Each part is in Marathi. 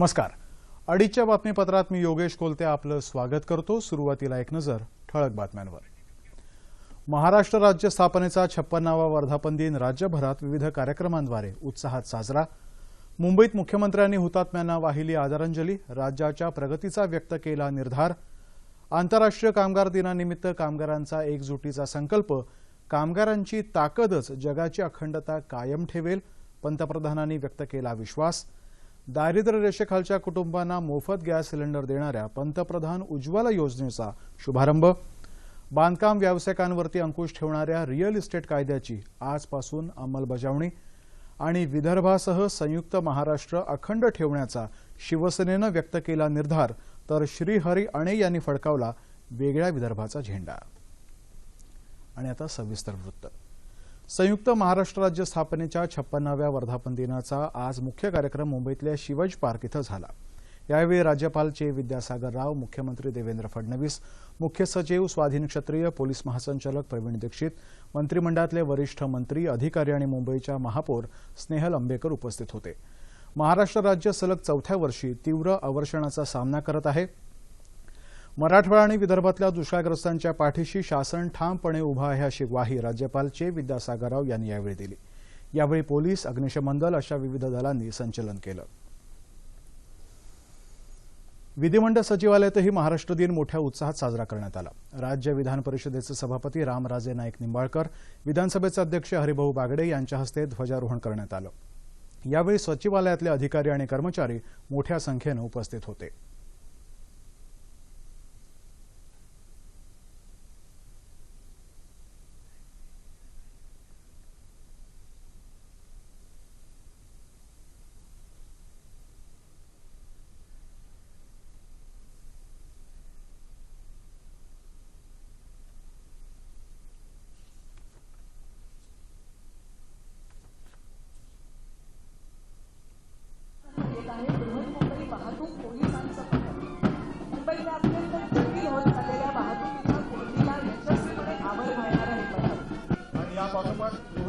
नमस्कार. अडीचच्या बातमीपत्रात मी योगेश कोलते आपलं स्वागत करतो. सुरुवातीला एक नजर ठळक बातम्यांवर. महाराष्ट्र राज्य स्थापनेचा छप्पन्नावा वर्धापन दिन राज्यभरात विविध कार्यक्रमांद्वारे उत्साहात साजरा. मुंबईत मुख्यमंत्र्यांनी हुतात्म्यांना वाहिली आदरांजली राज्याच्या प्रगतीचा व्यक्त केला निर्धार. आंतरराष्ट्रीय कामगार दिनानिमित्त कामगारांचा एकजुटीचा संकल्प. कामगारांची ताकदच जगाची अखंडता कायम ठेवेल पंतप्रधानांनी व्यक्त केला विश्वास. दारिद्र्य रेषेखालच्या कुटुंबांना मोफत गॅस सिलेंडर देणाऱ्या पंतप्रधान उज्ज्वला योजनेचा शुभारंभ. बांधकाम व्यावसायिकांवरती अंकुश ठेवणाऱ्या रिअल इस्टेट कायद्याची आजपासून अंमलबजावणी आणि विदर्भासह संयुक्त महाराष्ट्र अखंड ठेवण्याचा शिवसेनेनं व्यक्त केला निर्धार तर श्रीहरी अणे यांनी फडकावला वेगळ्या विदर्भाचा झेंडा. आणि आता सविस्तर वृत्त. संयुक्त महाराष्ट्र राज्य स्थापनेच्या छप्पन्नाव्या वर्धापन दिनाचा आज मुख्य कार्यक्रम मुंबईतल्या शिवाजी पार्क इथं झाला. यावेळी राज्यपाल चे विद्यासागर राव मुख्यमंत्री देवेंद्र फडणवीस मुख्य सचिव स्वाधीन क्षत्रिय पोलीस महासंचालक प्रवीण दीक्षित मंत्रिमंडळातले वरिष्ठ मंत्री अधिकारी आणि मुंबईच्या महापौर स्नेहल आंबेकर उपस्थित होते. महाराष्ट्र राज्य सलग चौथ्या वर्षी तीव्र अवर्षणाचा सामना करत आहे. मराठवाडा आणि विदर्भातल्या दुष्काळग्रस्तांच्या पाठीशी शासन ठामपणे उभा आहे अशी ग्वाही राज्यपाल चे विद्यासागर राव यांनी यावेळी दिली. यावेळी पोलीस अग्निशमन दल अशा विविध दलांनी संचलन केलं. विधिमंडळ सचिवालयातही महाराष्ट्र दिन मोठ्या उत्साहात साजरा करण्यात आला. राज्य विधान परिषदेचे सभापती रामराजे नाईक निंबाळकर विधानसभेचे अध्यक्ष हरिभाऊ बागडे यांच्या हस्ते ध्वजारोहण करण्यात आलं. यावेळी सचिवालयातले अधिकारी आणि कर्मचारी मोठ्या संख्येनं उपस्थित होते.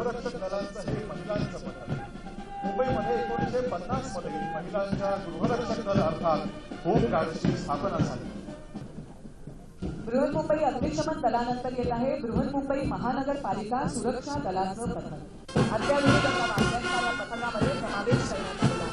पाठोपाठ दलाचं हे महिलांचं पथक मुंबईमध्ये एकोणीशे पन्नासमध्ये महिलांच्या गृहरक्षक दल अर्थात होमगार्डची स्थापना झाली. बृहन्मुंबई अग्निशमन दलानंतर येत आहे बृहन्मुंबई महानगरपालिका सुरक्षा दलाचं पथक. अत्याधुनिक पथकामध्ये समावेश करण्यात आलेला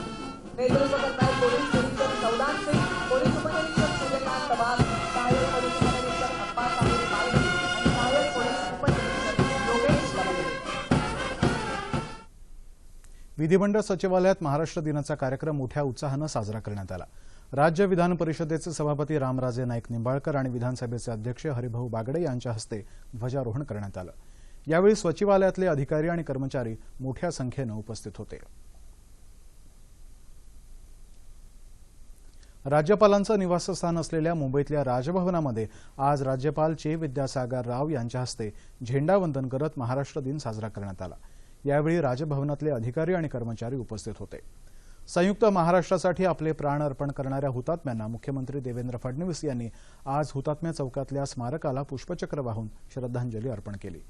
विधिमंडळ सचिवालयात महाराष्ट्र दिनाचा कार्यक्रम मोठ्या उत्साहानं साजरा करण्यात आला. राज्य विधान परिषदेचे सभापती रामराजे नाईक निंबाळकर आणि विधानसभेचे अध्यक्ष हरिभाऊ बागडे यांच्या हस्ते ध्वजारोहण करण्यात आलं. यावेळी सचिवालयातले अधिकारी आणि कर्मचारी मोठ्या संख्येनं उपस्थित होते. राज्यपालांचं निवासस्थान असलेल्या मुंबईतल्या राजभवनामध्ये आज राज्यपाल चे विद्यासागर राव यांच्या हस्ते झेंडावंदन करत महाराष्ट्र दिन साजरा करण्यात आला. यावेळी राजभवनातले अधिकारी आणि कर्मचारी उपस्थित होते. संयुक्त महाराष्ट्रासाठी आपले प्राण अर्पण करणाऱ्या हुतात्म्यांना मुख्यमंत्री देवेंद्र फडणवीस यांनी आज हुतात्म्या चौकातल्या स्मारकाला पुष्पचक्र वाहून श्रद्धांजली अर्पण केली.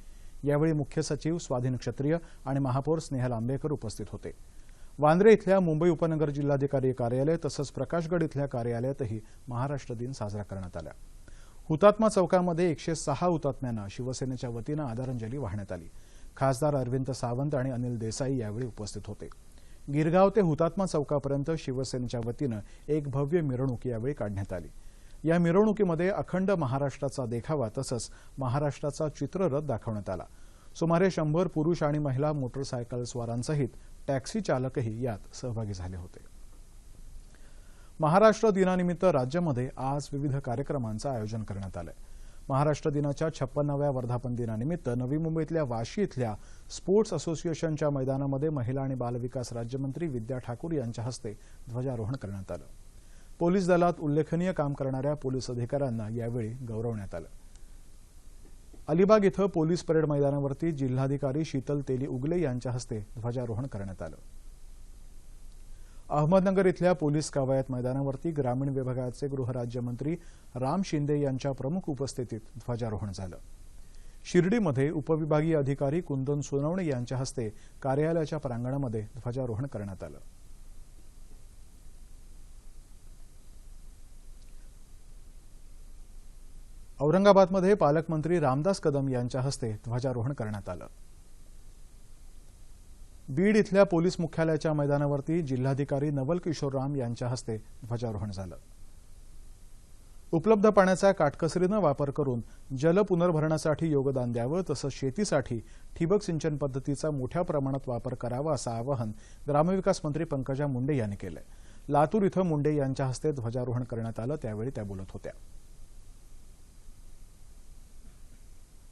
यावेळी मुख्य सचिव स्वाधीन क्षत्रिय आणि महापौर स्नेहल आंबेकर उपस्थित होते. वांद्रे इथल्या मुंबई उपनगर जिल्हाधिकारी कार्यालय तसंच प्रकाशगड इथल्या कार्यालयातही महाराष्ट्र दिन साजरा करण्यात आला. हुतात्मा चौकामध्ये एकशे सहा हुतात्म्यांना शिवसेनेच्या वतीनं आदरांजली वाहण्यात आली. खासदार अरविंद सावंत आणि अनिल देसाई यावेळी उपस्थित होते. गिरगाव ते हुतात्मा चौकापर्यंत शिवसेनेच्या वतीनं एक भव्य मिरवणूक यावेळी काढण्यात आली. या मिरवणुकीमध्ये अखंड महाराष्ट्राचा देखावा तसंच महाराष्ट्राचा चित्ररथ दाखवण्यात आला. सुमारे शंभर पुरुष आणि महिला मोटरसायकल स्वारांसहित टॅक्सी चालकही यात सहभागी झाले होते. महाराष्ट्र दिनानिमित्त राज्यामध्ये आज विविध कार्यक्रमांचं आयोजन करण्यात आलंय. महाराष्ट्र दिनाच्या छप्पन्नाव्या वर्धापन दिनानिमित्त नवी मुंबईतल्या वाशी इथल्या स्पोर्ट्स असोसिएशनच्या मैदानामध्ये महिला आणि बालविकास राज्यमंत्री विद्या ठाकूर यांच्या हस्ते ध्वजारोहण करण्यात आलं. पोलीस दलात उल्लेखनीय काम करणाऱ्या पोलीस अधिकाऱ्यांना यावेळी गौरवण्यात आलं. अलिबाग इथं पोलीस परेड मैदानावरती जिल्हाधिकारी शीतल तेली उगले यांच्या हस्ते ध्वजारोहण करण्यात आलं. अहमदनगर इथल्या पोलीस कवायत मैदानावरती ग्रामीण विभागाचे गृहराज्यमंत्री राम शिंदे यांच्या प्रमुख उपस्थितीत ध्वजारोहण झालं. शिर्डीमध्ये उपविभागीय अधिकारी कुंदन सोनवणे यांच्या हस्ते कार्यालयाच्या प्रांगणामध्ये ध्वजारोहण करण्यात आलं. औरंगाबादमध्ये पालकमंत्री रामदास कदम यांच्या हस्ते ध्वजारोहण करण्यात आलं. बीड इथल्या पोलीस मुख्यालयाच्या मैदानावरती जिल्हाधिकारी नवल किशोर राम यांच्या हस्ते ध्वजारोहण झालं. उपलब्ध पाण्याचा काटकसरीनं वापर करून जल पुनर्भरणासाठी योगदान द्यावं तसंच शेतीसाठी ठिबक सिंचन पद्धतीचा मोठ्या प्रमाणात वापर करावा असं आवाहन ग्रामविकास मंत्री पंकजा मुंडे यांनी केलंय. लातूर इथं मुंडे यांच्या हस्ते ध्वजारोहण करण्यात आलं त्यावेळी त्या बोलत होत्या.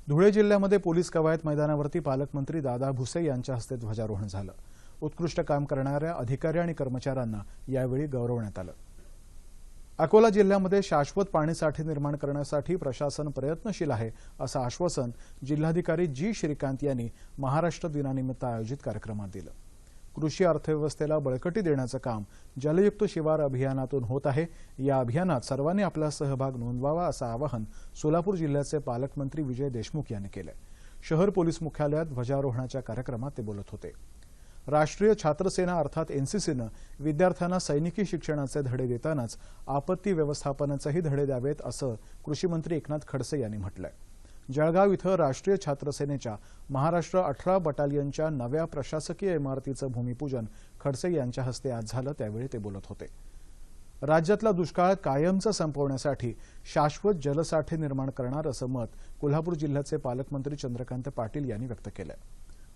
धुळे जिल्ह्यामध्ये पोलीस कवायत मैदानावरती पालकमंत्री दादा भुसे यांच्या हस्ते ध्वजारोहण झालं. उत्कृष्ट काम करणाऱ्या अधिकारी आणि कर्मचाऱ्यांना यावेळी गौरवण्यात आलं. अकोला जिल्ह्यामध्ये शाश्वत पाणीसाठे निर्माण करण्यासाठी प्रशासन प्रयत्नशील आहे असं आश्वासन जिल्हाधिकारी जी श्रीकांत यांनी महाराष्ट्र दिनानिमित्त आयोजित कार्यक्रमात दिलं. कृषी अर्थव्यवस्थेला बळकटी देण्याचं काम जलयुक्त शिवार अभियानातून होत आहे. या अभियानात सर्वांनी आपला सहभाग नोंदवावा असं आवाहन सोलापूर जिल्ह्याचे पालकमंत्री विजय देशमुख यांनी केलं. शहर पोलीस मुख्यालयात ध्वजारोहणाच्या कार्यक्रमात ते बोलत होते. राष्ट्रीय छात्रसेना अर्थात एनसीसीनं विद्यार्थ्यांना सैनिकी शिक्षणाचे धडे देतानाच आपत्ती व्यवस्थापनाचेही धडे द्यावेत असं कृषीमंत्री एकनाथ खडसे यांनी म्हटलं आहे जळगाव इथं राष्ट्रीय छात्रसेनेच्या महाराष्ट्र अठरा बटालियनच्या नव्या प्रशासकीय इमारतीचं भूमिपूजन खडसे यांच्या हस्ते आज झालं त्यावेळी ते बोलत होते. राज्यातला दुष्काळ कायमचा संपवण्यासाठी शाश्वत जलसाठे निर्माण करणार असं मत कोल्हापूर जिल्ह्याचे पालकमंत्री चंद्रकांत पाटील यांनी व्यक्त केलंय.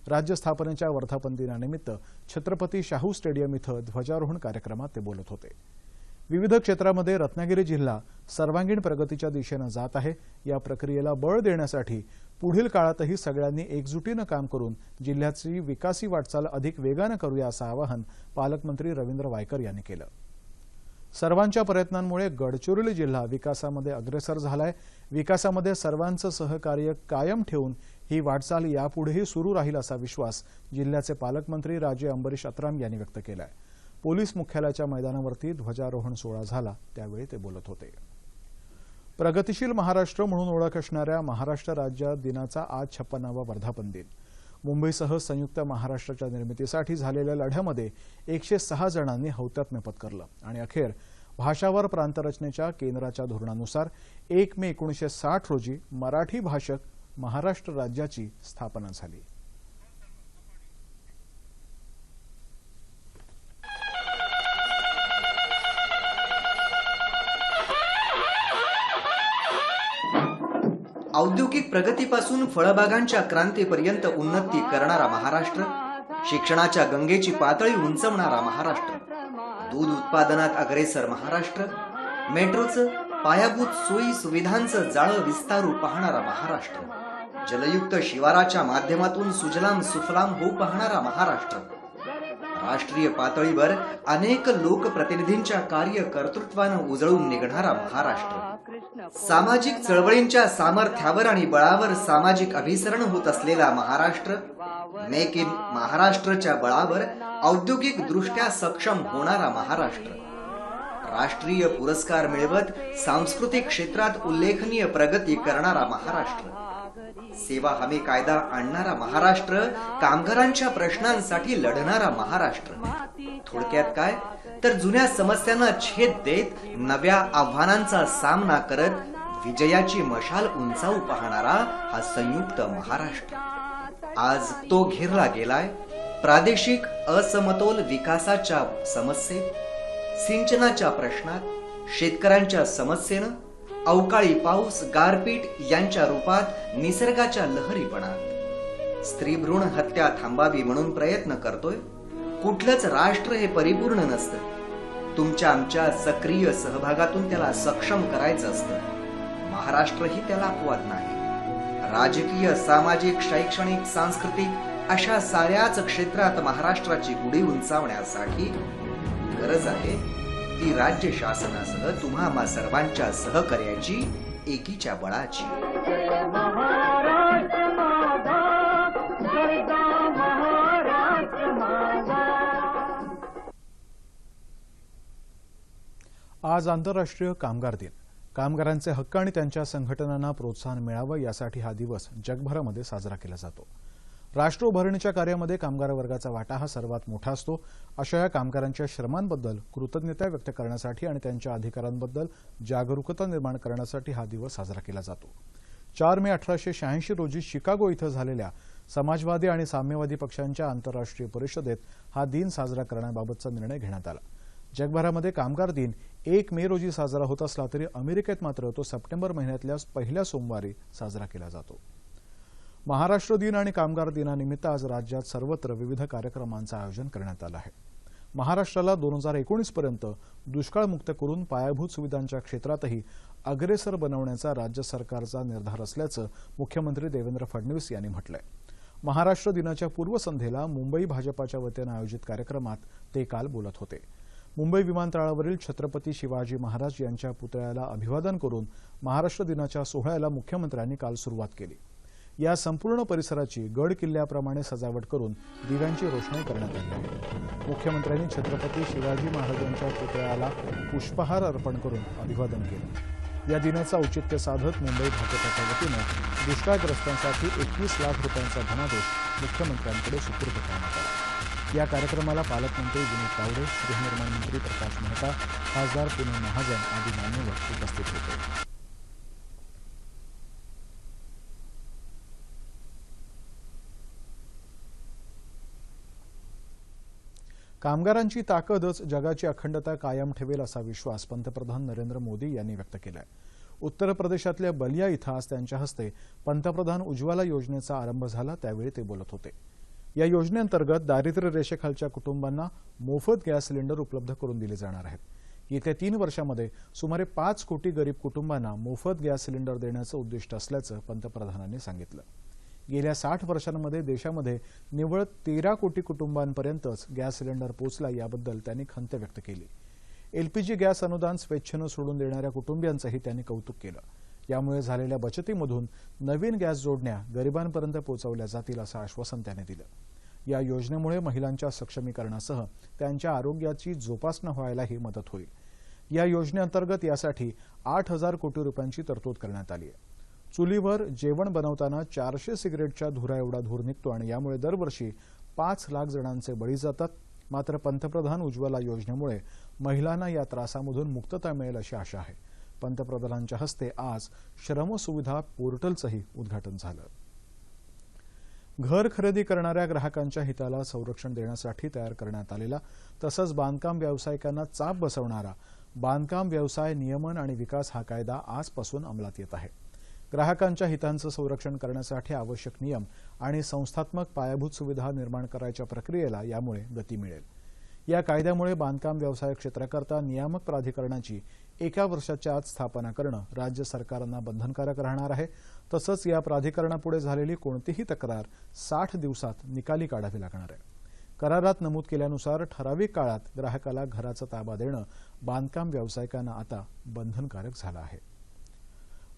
राज्य स्थापनेच्या वर्धापन दिनानिमित्त छत्रपती शाहू स्टेडियम इथं ध्वजारोहण कार्यक्रमात ते बोलत होते. विविध क्षेत्रामध्ये रत्नागिरी जिल्हा सर्वांगीण प्रगतीच्या दिशेनं जात आहे. या प्रक्रियेला बळ देण्यासाठी पुढील काळातही सगळ्यांनी एकजुटीनं काम करून जिल्ह्याची विकासी वाटचाल अधिक वेगानं करूया असं आवाहन पालकमंत्री रवींद्र वायकर यांनी केलं. सर्वांच्या प्रयत्नांमुळे गडचिरोली जिल्हा विकासामध्ये अग्रेसर झालाय. विकासामध्ये सर्वांचं सहकार्य कायम ठेवून ही वाटचाल यापुढेही सुरू राहील असा विश्वास जिल्ह्याचे पालकमंत्री राजे अंबरीश अत्राम यांनी व्यक्त केला आहे पोलीस मुख्यालयाच्या मैदानावरती ध्वजारोहण सोहळा झाला. त्यावेळी ते बोलत होते. प्रगतिशील महाराष्ट्र म्हणून ओळख असणाऱ्या महाराष्ट्र राज्य दिनाचा आज छप्पनावा वर्धापन दिन. मुंबईसह संयुक्त महाराष्ट्राच्या निर्मितीसाठी झालेल्या लढ्यामध्ये एकशे सहा जणांनी हौतात्म्य पत्करलं आणि अखेर भाषावर प्रांतरचनेच्या केंद्राच्या धोरणानुसार एक मे एकोणीसशे साठ रोजी मराठी भाषक महाराष्ट्र राज्याची स्थापना झाली. औद्योगिक प्रगतीपासून फळबागांच्या क्रांतीपर्यंत उन्नती करणारा महाराष्ट्र शिक्षणाच्या गंगेची पातळी उंचवणारा महाराष्ट्र दूध उत्पादनात अग्रेसर महाराष्ट्र मेट्रोचं पायाभूत सोयी सुविधांचं जाळं विस्तारू पाहणारा महाराष्ट्र जलयुक्त शिवाराच्या माध्यमातून सुजलाम सुफलाम होऊ पाहणारा महाराष्ट्र. राष्ट्रीय पातळीवर अनेक लोकप्रतिनिधींच्या कार्य कर्तृत्वानं उजळून निघणारा महाराष्ट्र. सामाजिक चळवळींच्या सामर्थ्यावर आणि बळावर सामाजिक अभिसरण होत असलेला महाराष्ट्र मेक इन महाराष्ट्रच्या बळावर औद्योगिक दृष्ट्या सक्षम होणारा महाराष्ट्र. राष्ट्रीय पुरस्कार मिळवत सांस्कृतिक क्षेत्रात उल्लेखनीय प्रगती करणारा महाराष्ट्र. सेवा हमी कायदा आणणारा महाराष्ट्र कामगारांच्या प्रश्नांसाठी लढणारा महाराष्ट्र. थोडक्यात काय? तर जुन्या समस्यांना छेद देत नव्या आव्हानांचा सामना करत विजयाची मशाल उंचावू पाहणारा हा संयुक्त महाराष्ट्र. आज तो घेरला गेलाय प्रादेशिक असमतोल विकासाच्या समस्येत सिंचनाच्या प्रश्नात शेतकऱ्यांच्या समस्येनं अवकाळी पाऊस गारपीट यांच्या रूपात निसर्गाच्या लहरीपणात. स्त्री भ्रूण हत्या थांबावी म्हणून प्रयत्न करतोय कुठलंच राष्ट्र हे परिपूर्ण नसतं. तुमच्या आमच्या सक्रिय सहभागातून त्याला सक्षम करायचं असतं. महाराष्ट्रही त्याला अपवाद नाही. राजकीय सामाजिक शैक्षणिक सांस्कृतिक अशा साऱ्याच क्षेत्रात महाराष्ट्राची गुढी उंचावण्यासाठी गरज आहे. ती राज्य शासनासह तुम्हा आम्हा सर्वांच्या सहकार्याची एकीच्या बळाची. आज आंतरराष्ट्रीय कामगार दिन. कामगारांचे हक्क आणि त्यांच्या संघटनांना प्रोत्साहन मिळावं यासाठी हा दिवस जगभरामध्ये साजरा केला जातो. राष्ट्र उभारणीच्या कार्यामध्ये कामगार वर्गाचा वाटा हा सर्वात मोठा असतो. अशा या कामगारांच्या श्रमांबद्दल कृतज्ञता व्यक्त करण्यासाठी आणि त्यांच्या अधिकारांबद्दल जागरूकता निर्माण करण्यासाठी हा दिवस साजरा केला जातो. चार मे अठराशे शहाऐंशी रोजी शिकागो इथं झालेल्या समाजवादी आणि साम्यवादी पक्षांच्या आंतरराष्ट्रीय परिषदेत हा दिन साजरा करण्याबाबतचा निर्णय घेण्यात आला. जगभरामध्ये कामगार दिन एक मे रोजी साजरा होत असला तरी अमेरिकेत मात्र तो सप्टेंबर महिन्यातल्या पहिल्या सोमवारी साजरा केला जातो. महाराष्ट्र दिन आणि कामगार दिनानिमित्त आज राज्यात सर्वत्र विविध कार्यक्रमांचं आयोजन करण्यात आलं आहे. महाराष्ट्राला दोन हजार एकोणीसपर्यंत दुष्काळमुक्त करून पायाभूत सुविधांच्या क्षेत्रातही अग्रेसर बनवण्याचा राज्य सरकारचा निर्धार असल्याचं मुख्यमंत्री देवेंद्र फडणवीस यांनी म्हटलंय. महाराष्ट्र दिनाच्या पूर्वसंध्येला मुंबई भाजपाच्या वतीनं आयोजित कार्यक्रमात ते काल बोलत होते. मुंबई विमानतळावरील छत्रपती शिवाजी महाराज यांच्या पुतळ्याला अभिवादन करून महाराष्ट्र दिनाच्या सोहळ्याला मुख्यमंत्र्यांनी काल सुरुवात केली. या संपूर्ण परिसराची गड किल्ल्याप्रमाणे सजावट करून दिव्यांची रोषणाई करण्यात आली आहे. मुख्यमंत्र्यांनी छत्रपती शिवाजी महाराजांच्या पुतळ्याला पुष्पहार अर्पण करून अभिवादन केलं. या दिनाचं औचित्य साधत मुंबई भाजपाच्या वतीनं दुष्काळग्रस्तांसाठी एकवीस लाख रुपयांचा धनादेश मुख्यमंत्र्यांकडे सुपूर्द करण्यात आला. या कार्यक्रमाला पालकमंत्री विनोद तावडे गृहनिर्माण मंत्री प्रकाश मेहता खासदार पुनम महाजन आदी मान्यवर उपस्थित होते. कामगारांची ताकदच जगाची अखंडता कायम ठेवेल असा विश्वास पंतप्रधान नरेंद्र मोदी यांनी व्यक्त केलाय. उत्तर प्रदेशातल्या बलिया इथं आज त्यांच्या हस्ते पंतप्रधान उज्ज्वला योजनेचा आरंभ झाला त्यावेळी ते बोलत होते. या योजनेअंतर्गत दारिद्र्य रेषेखालच्या कुटुंबांना मोफत गॅस सिलेंडर उपलब्ध करून दिले जाणार आहेत. येत्या तीन वर्षामध्ये सुमारे पाच कोटी गरीब कुटुंबांना मोफत गॅस सिलेंडर देण्याचं उद्दिष्ट असल्याचं पंतप्रधानांनी सांगितलं. गेल्या साठ वर्षांमध्ये देशामध्ये निव्वळ तेरा कोटी कुटुंबांपर्यंतच गॅस सिलेंडर पोचला याबद्दल त्यांनी खंत व्यक्त केली. एलपीजी गॅस अनुदान स्वेच्छेनं सोडून देणाऱ्या कुटुंबियांचंही त्यांनी कौतुक केलं. यामुळे झालेल्या बचतीमधून नवीन गॅस जोडण्या गरिबांपर्यंत पोहोचवल्या जातील असं आश्वासन त्याने दिलं. या योजनेमुळे महिलांच्या सक्षमीकरणासह त्यांच्या आरोग्याची जोपासना व्हायलाही मदत होईल. या योजनेअंतर्गत यासाठी आठ हजार कोटी रुपयांची तरतूद करण्यात आली आहे. चुलीवर जेवण बनवताना चारशे सिगरेटच्या धुरा एवढा धूर निघतो आणि यामुळे दरवर्षी पाच लाख जणांचे बळी जातात. मात्र पंतप्रधान उज्ज्वला योजनेमुळे महिलांना या त्रासामधून मुक्तता मिळेल अशी आशा आहे. पंतप्रधानांच्या हस्ते आज श्रमसुविधा पोर्टलचंही उद्घाटन झालं. घर खरेदी करणाऱ्या ग्राहकांच्या हिताला संरक्षण देण्यासाठी तयार करण्यात आलेला तसंच बांधकाम व्यावसायिकांना चाप बसवणारा बांधकाम व्यवसाय नियमन आणि विकास हा कायदा आजपासून अंमलात येत आहे. ग्राहकांच्या हितांचं संरक्षण करण्यासाठी आवश्यक नियम आणि संस्थात्मक पायाभूत सुविधा निर्माण करायच्या प्रक्रियेला यामुळे गती मिळेल. या कायद्यामुळे बांधकाम व्यवसाय क्षेत्राकरता नियामक प्राधिकरणाची एका वर्षाच्या आत स्थापना करणं राज्य सरकारांना बंधनकारक राहणार आहे. तसंच या प्राधिकरणापुढे झालेली कोणतीही तक्रार साठ दिवसात निकाली काढावी लागणार आहे. करारात नमूद केल्यानुसार ठराविक काळात ग्राहकाला घराचा ताबा देणं बांधकाम व्यावसायिकांना आता बंधनकारक झालं आहे.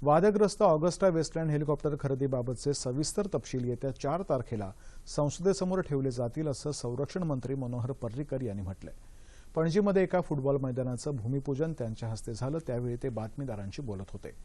वादग्रस्त ऑगस्टा वेस्टलँड हेलिकॉप्टर खरेदीबाबतचे सविस्तर तपशील येत्या चार तारखेला संसदेसमोर ठेवले जातील असं संरक्षण मंत्री मनोहर पर्रिकर यांनी म्हटलंय. पणजीमध्ये एका फुटबॉल मैदानाचं भूमिपूजन त्यांच्या हस्ते झालं त्यावेळी ते बातमीदारांशी बोलत होते.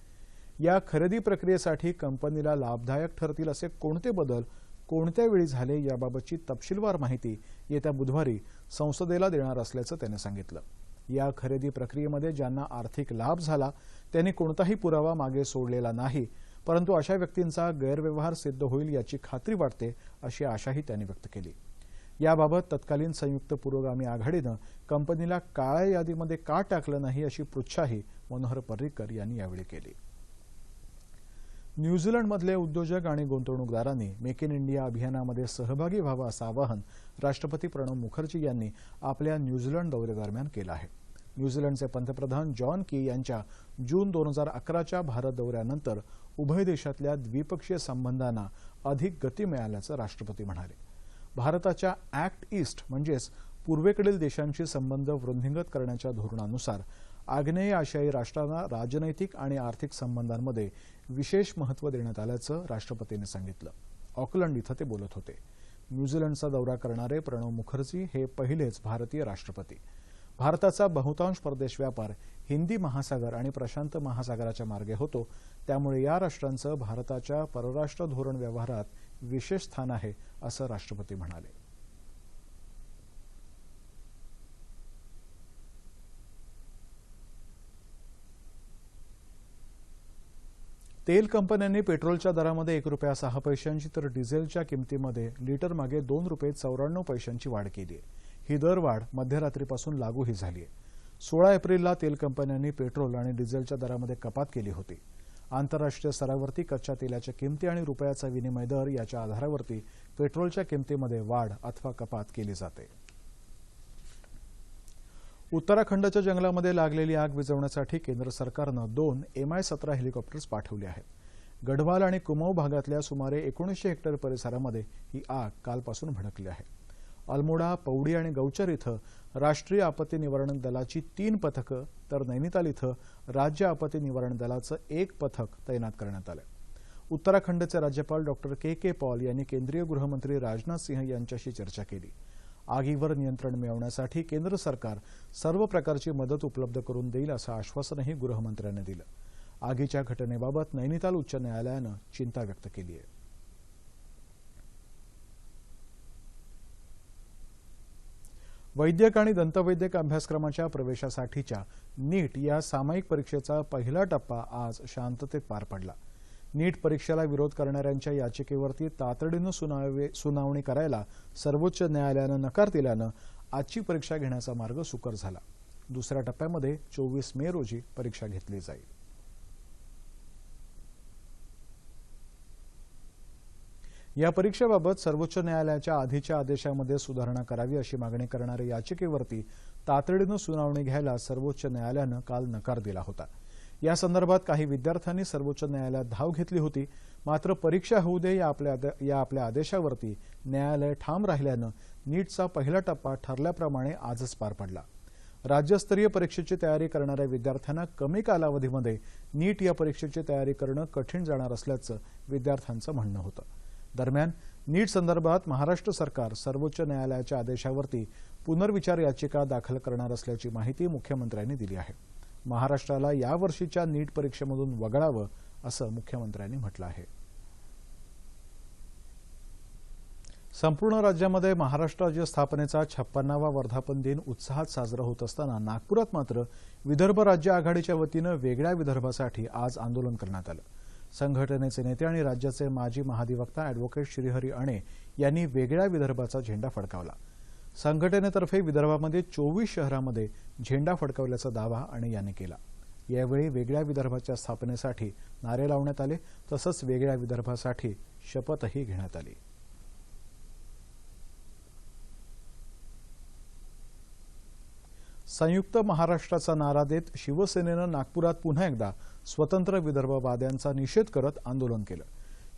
या खरेदी प्रक्रियेसाठी कंपनीला लाभदायक ठरतील असे कोणते बदल कोणत्या वेळी झाले याबाबतची तपशीलवार माहिती येत्या बुधवारी संसदेला देणार असल्याचं त्यांनी सांगितलं. या खरेदी प्रक्रियेमध्ये ज्यांना आर्थिक लाभ झाला त्यांनी कोणताही पुरावा मागे सोडलेला नाही. परंतु अशा व्यक्तींचा गैरव्यवहार सिद्ध होईल याची खात्री वाटते अशी आशाही त्यांनी व्यक्त केली. याबाबत तत्कालीन संयुक्त पुरोगामी आघाडीनं कंपनीला काळ्या यादीमध्ये का टाकलं नाही अशी पृच्छाही मनोहर पर्रिकर यांनी यावेळी केली. न्यूझीलंडमधले उद्योजक आणि गुंतवणूकदारांनी मेक इन इंडिया अभियानामध्ये सहभागी व्हावं असं आवाहन राष्ट्रपती प्रणव मुखर्जी यांनी आपल्या न्यूझीलंड दौऱ्यादरम्यान केलं आहे. न्यूझीलंडचे पंतप्रधान जॉन की यांच्या जून दोन हजार अकराच्या भारत दौऱ्यानंतर उभय देशातल्या द्विपक्षीय संबंधांना अधिक गती मिळाल्याचं राष्ट्रपती म्हणाले. भारताच्या ऍक्ट ईस्ट म्हणजेच पूर्वेकडील देशांशी संबंध वृद्धिंगत करण्याच्या धोरणानुसार आग्नेय आशियाई राष्ट्रांना राजनैतिक आणि आर्थिक संबंधांमध्ये विशेष महत्त्व देण्यात आल्याचं राष्ट्रपतींनी सांगितलं. ऑकलंड इथं ते बोलत होते. न्यूझीलंडचा दौरा करणारे प्रणव मुखर्जी हे पहिलेच भारतीय राष्ट्रपती. भारताचा बहुतांश परदेश व्यापार हिंदी महासागर आणि प्रशांत महासागराच्या मार्गे होतो. त्यामुळे या राष्ट्रांचं भारताच्या परराष्ट्र धोरण व्यवहारात विशेष स्थान आहे असं राष्ट्रपती म्हणाले. तेल कंपन्यांनी पेट्रोलच्या दरामध्ये एक रुपया सहा पैशांची तर डिझेलच्या किमतीमध्ये लिटर मागे दोन रुपये चौऱ्याण्णव पैशांची वाढ केली आहे. ही दरवाढ मध्यरात्रीपासून लागूही झाली आहे. सोळा एप्रिलला तेल कंपन्यांनी पेट्रोल आणि डिझेलच्या दरामध्ये कपात केली होती. आंतरराष्ट्रीय स्तरावरती कच्च्या तेलाच्या किमती आणि रुपयाचा विनिमय दर याच्या आधारावरती पेट्रोलच्या किमतीमध्ये वाढ अथवा कपात केली जाते. उत्तराखंडच्या जंगलामध्ये लागलेली आग विझवण्यासाठी केंद्र सरकारनं दोन एम आय सतरा हेलिकॉप्टर्स पाठवले आहेत. गढवाल आणि कुमाऊ भागातल्या सुमारे एकोणीसशे हेक्टर परिसरामध्ये ही आग कालपासून भडकली आहे. अल्मोडा पौडी आणि गौचर इथं राष्ट्रीय आपत्ती निवारण दलाची तीन पथकं तर नैनिताल इथं राज्य आपत्ती निवारण दलाचं एक पथक तैनात करण्यात आलं. उत्तराखंडचे राज्यपाल डॉक्टर के के पॉल यांनी केंद्रीय गृहमंत्री राजनाथ सिंह यांच्याशी चर्चा केली. आगीवर नियंत्रण मिळवण्यासाठी केंद्र सरकार सर्व प्रकारची मदत उपलब्ध करून देईल असं आश्वासनही गृहमंत्र्यांनी दिलं. आगीच्या घटनेबाबत नैनिताल उच्च न्यायालयानं चिंता व्यक्त केली आहे. वैद्यक आणि दंतवैद्यक अभ्यासक्रमाच्या प्रवेशासाठीच्या नीट या सामायिक परीक्षेचा पहिला टप्पा आज शांततेत पार पडला. नीट परीक्षेला विरोध करणाऱ्यांच्या याचिकेवरती तातडीनं सुनावे सुनावणी करायला सर्वोच्च न्यायालयानं नकार दिल्यानं आजची परीक्षा घेण्याचा मार्ग सुकर झाला. दुसऱ्या टप्प्यामध्ये चोवीस मे रोजी परीक्षा घेतली जाईल. या परीक्षेबाबत सर्वोच्च न्यायालयाच्या आधीच्या आदेशामध्ये सुधारणा करावी अशी मागणी करणाऱ्या याचिकेवरती तातडीनं सुनावणी घ्यायला सर्वोच्च न्यायालयानं काल नकार दिला होता. या संदर्भात काही विद्यार्थ्यांनी सर्वोच्च न्यायालयात धाव घेतली होती. मात्र परीक्षा होऊ दे या आपल्या या आपल्या आदेशावरती न्यायालय ठाम राहिल्यानं नीटचा पहिला टप्पा ठरल्याप्रमाणे आजच पार पडला. राज्यस्तरीय परीक्षेची तयारी करणाऱ्या विद्यार्थ्यांना कमी कालावधीमध्ये नीट या परीक्षेची तयारी करणं कठीण जाणार असल्याचं विद्यार्थ्यांचं म्हणणं होतं. दरम्यान नीट संदर्भात महाराष्ट्र सरकार सर्वोच्च न्यायालयाच्या आदेशावरती पुनर्विचार याचिका दाखल करणार असल्याची माहिती मुख्यमंत्र्यांनी दिली आहे. महाराष्ट्राला यावर्षीच्या नीट परीक्षेमधून वगळावं असं मुख्यमंत्र्यांनी म्हटलं आहे. संपूर्ण राज्यामध्ये महाराष्ट्र राज्य स्थापनेचा छप्पन्नावा वर्धापन दिन उत्साहात साजरा होत असताना नागपुरात मात्र विदर्भ राज्य आघाडीच्या वतीनं वेगळ्या विदर्भासाठी आज आंदोलन करण्यात आलं. संघटनेचे नेते आणि राज्याचे माजी महाधिवक्ता अॅडव्होकेट श्रीहरी अणे यांनी वेगळ्या विदर्भाचा झेंडा फडकावला. संघटनेतर्फे विदर्भामध्ये चोवीस शहरामध्ये झेंडा फडकवल्याचा दावा आणि यांनी केला. यावेळी वेगळ्या विदर्भाच्या स्थापनेसाठी नारे लावण्यात आले तसंच वेगळ्या विदर्भासाठी शपथही घेण्यात आली. संयुक्त महाराष्ट्राचा नारा देत शिवसेनेनं नागपुरात पुन्हा एकदा स्वतंत्र विदर्भवाद्यांचा निषेध करत आंदोलन केलं.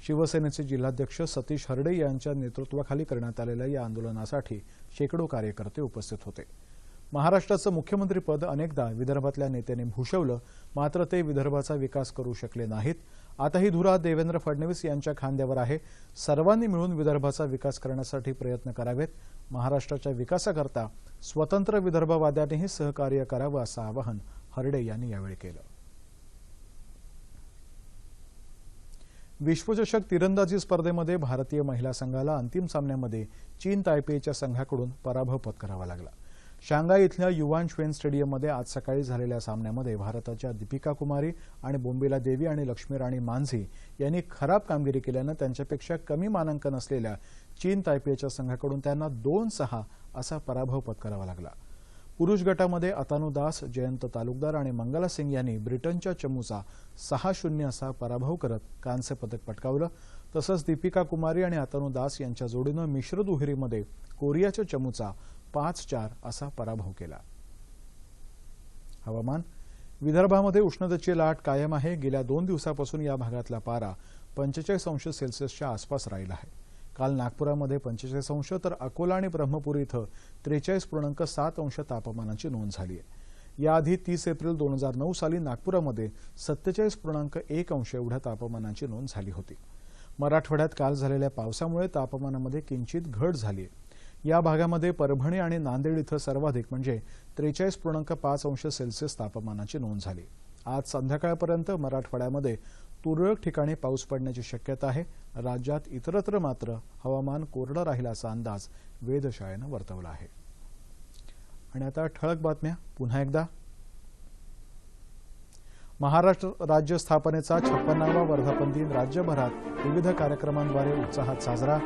शिवसेनेचे जिल्हाध्यक्ष सतीश हरडे यांच्या नेतृत्वाखाली करण्यात आलेल्या या आंदोलनासाठी शेकडो कार्यकर्ते उपस्थित होते. महाराष्ट्राचं मुख्यमंत्रीपद अनेकदा विदर्भातल्या नेत्यांनी भूषवलं मात्र ते विदर्भाचा विकास करू शकले नाहीत. आता ही धुरा देवेंद्र फडणवीस यांच्या खांद्यावर आहे. सर्वांनी मिळून विदर्भाचा विकास करण्यासाठी प्रयत्न करावेत. महाराष्ट्राच्या विकासाकरता स्वतंत्र विदर्भवाद्यांनीही सहकार्य करावं असं आवाहन हरडे यांनी यावेळी केलं. विश्वचषक तिरंदाजी स्पर्धेमध्ये भारतीय महिला संघाला अंतिम सामन्यामध्ये चीन तायपेच्या संघाकडून पराभव पत्करावा लागला. शांघाय इथल्या युवान श्वेन स्टेडियममध्ये आज सकाळी झालेल्या सामन्यामध्ये भारताच्या दीपिका कुमारी आणि बोंबिला देवी आणि लक्ष्मी राणी मांझी यांनी खराब कामगिरी केल्यानं त्यांच्यापेक्षा कमी मानांकन असलेल्या चीन तायपेच्या संघाकडून त्यांना दोन सहा असा पराभव पत्करावा लागला. पुरुष गटामध्ये अतानु दास जयंत तालुकदार आणि मंगला सिंग यांनी ब्रिटनच्या चमूचा सहा शून्य असा पराभव करत कांस्य पदक पटकावलं. तसंच दीपिका कुमारी आणि अतानु दास यांच्या जोडीनं मिश्र दुहेरीमध्ये कोरियाच्या चमूचा पाच चार असा पराभव केला. हवामान. विदर्भामध्ये उष्णतेची लाट कायम आहे. गेल्या दोन दिवसापासून या भागातला पारा पंचेचाळीस अंश सेल्सिअसच्या आसपास राहिला आहे. काल नागपुरामध्ये पंचेचाळीस अंश तर अकोला आणि ब्रह्मपुरी इथं त्रेचाळीस पूर्णांक सात अंश तापमानाची नोंद झाली आहे. याआधी तीस एप्रिल दोन हजार नऊ साली नागपुरामध्ये सत्तेचाळीस पूर्णांक एक अंश एवढ्या तापमानाची नोंद झाली होती. मराठवाड्यात काल झालेल्या पावसामुळे तापमानामध्ये किंचित घट झाली आहे. या भागामध्ये परभणी आणि नांदेड इथं सर्वाधिक म्हणजे त्रेचाळीस पूर्णांक पाच अंश सेल्सिअस तापमानाची नोंद झाली. आज संध्याकाळपर्यंत मराठवाड्यामध्ये तुरळक ठिकाणी पाऊस पडण्याची शक्यता आहे. राज्यात इतरत्र मात्र हवामान कोरडं राहील असा अंदाज वेधशाळेनं वर्तवला आहे. आणि आता ठळक बातम्या. पुन्हा एकदा. महाराष्ट्र राज्य स्थापनेचा छप्पन्नावा वर्धापन दिन राज्यभरात विविध कार्यक्रमांद्वारे उत्साहात साजरा.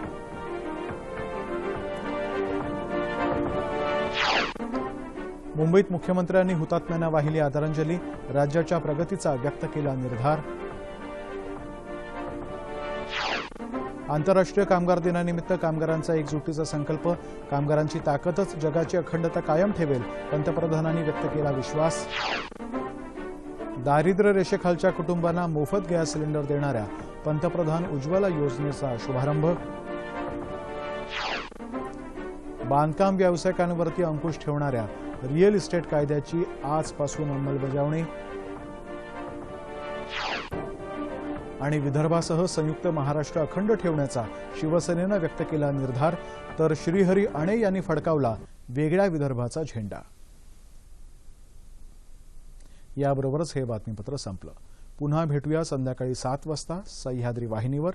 मुंबईत मुख्यमंत्र्यांनी हुतात्म्यांना वाहिली आदरांजली. राज्याच्या प्रगतीचा व्यक्त केला निर्धार. आंतरराष्ट्रीय कामगार दिनानिमित्त कामगारांचा एकजुटीचा संकल्प. कामगारांची ताकदच जगाची अखंडता कायम ठेवेल पंतप्रधानांनी व्यक्त केला विश्वास. दारिद्र्य रेषेखालच्या कुटुंबांना मोफत गॅस सिलेंडर देणाऱ्या पंतप्रधान उज्ज्वला योजनेचा शुभारंभ. बांधकाम व्यावसायिकांवरती अंकुश ठेवणाऱ्या रिअल इस्टेट कायद्याची आजपासून अंमलबजावणी. आणि विदर्भासह संयुक्त महाराष्ट्र अखंड ठेवण्याचा शिवसेनेनं व्यक्त केला निर्धार तर श्रीहरी अणे यांनी फडकावला वेगळ्या विदर्भाचा झेंडा. याबरोबरच हे बातमीपत्र संपलं. पुन्हा भेटूया संध्याकाळी सात वाजता सह्याद्री वाहिनीवर.